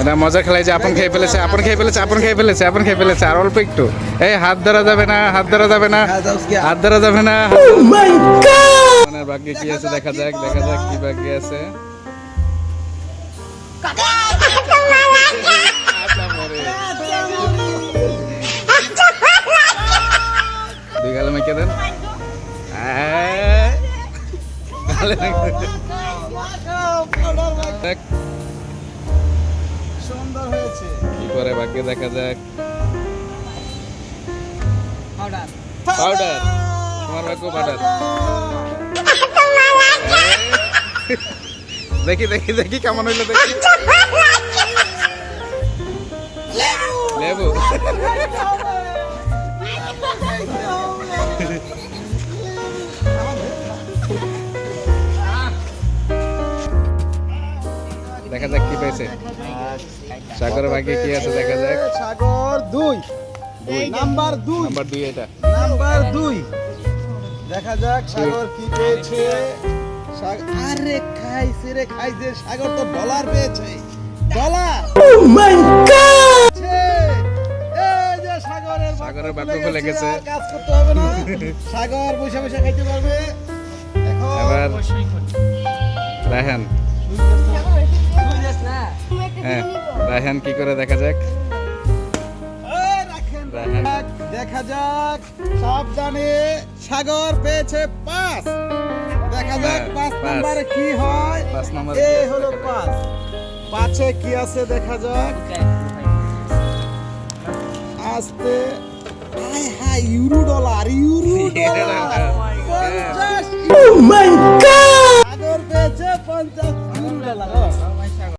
এটা মজা খেলায় যে আপন খেয়ে ফেলেছে আপন খেয়ে ফেলেছে আপন খেয়ে ফেলেছে আপন খেয়ে ফেলেছে আর অল্প একটু। এই হাত ধরা যাবে না হাত ধরা যাবে না হাত ধরা যাবে না মানে ভাগ্যে কি আছে দেখা যাক দেখা যাক কি ভাগ্যে আছে। মরে। দুই গালে মেখে দেন। গালে মেখে দেন। কি করে বাকি দেখা যাক। পাউডার পাউডার তোমার ভাগ্য পাউডার দেখি দেখি দেখি কেমন হইল দেখি। লেবু। দেখা যাক কি পেয়েছে সাগরের ভাগ্যে কি আছে দেখা যাক। সাগর দুই। নাম্বার দুই। নাম্বার দুই এটা। নাম্বার দুই। দেখা যাক সাগর কি পেয়েছে। আরে খাইছে রে খাইছে। সাগর তো ডলার পেয়েছে। ডলার! এই যে সাগরের ভাগ্য সাগরের ভাগ্য খুলে গেছে। কাজ করতে হবে না। সাগর বসে বসে খাইতে পারবে। এখন রায়হান। হ্যাঁ রায়হান কি করে দেখা যাক। দেখা যাক। সাবধানে সাগর পেয়েছে পাঁচ। দেখা যাক হ্যাঁ, পাঁচ পাঁচ। নম্বরে কি হয়। পাঁচ নম্বরে এই হলো পাঁচ। পাঁচে কি আছে দেখা যাক। আস্তে। High high euro dollar euro dollar.